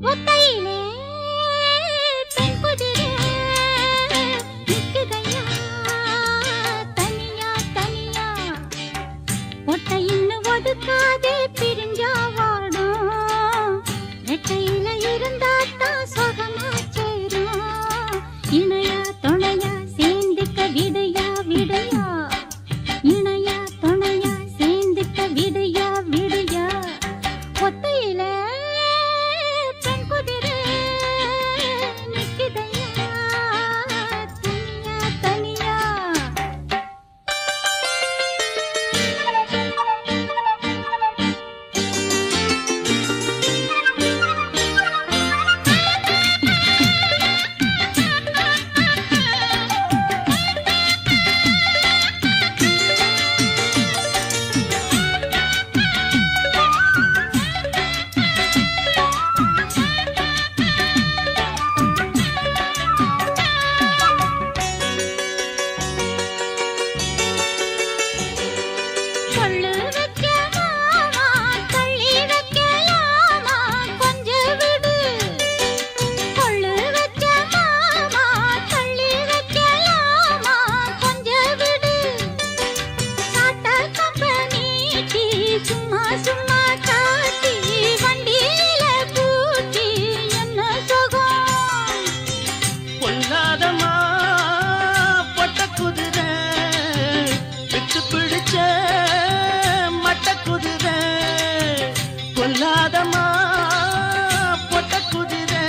ஒத்தையிலே பெண் பொல்லாதமா பொட்ட குதிரை.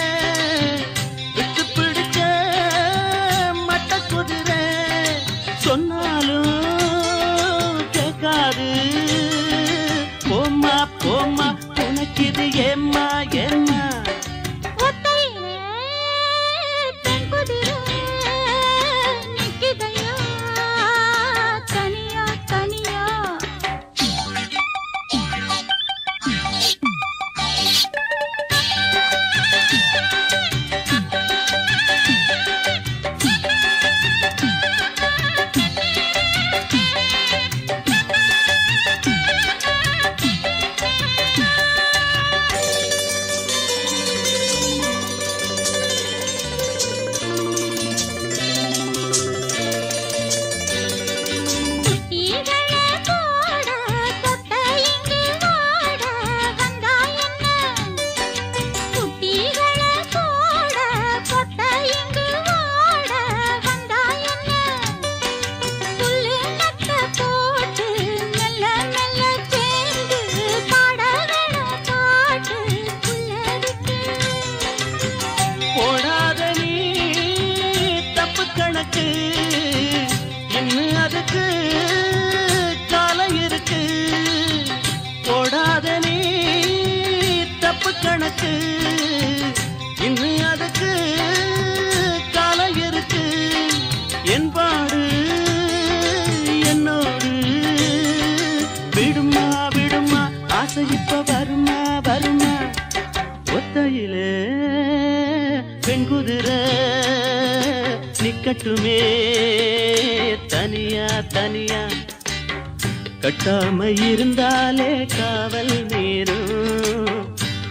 விட்டு பிடிச்ச மட்ட குதிரை. சொன்னாலும் கேட்காது. போமா போம்மா உனக்கு இது ஏமா ஏம்மா என்ன அதுக்கு காலம் இருக்கு? போடாத நீ தப்பு கணக்கு. இன்னும் அதுக்கு காலம் இருக்கு? என் பாடு என்னோடு. விடுமா விடுமா ஆசை இப்ப வருமா வருமா? ஒத்தையிலே பெண் குதிரை. நிக்கட்டுமே. தனியா தனியா. கட்டாம இருந்தாலே காவல் மீறும்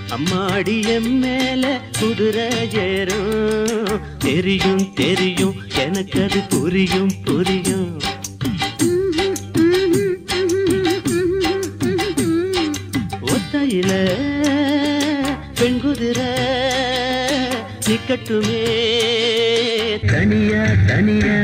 அம்மாடி மேல குதிரை ஏறும். தெரியும் தெரியும் எனக்கு அது புரியும் புரியும். ஒத்தையில பெண் குதிரை. நிக்கட்டுமே தனியா தனியா.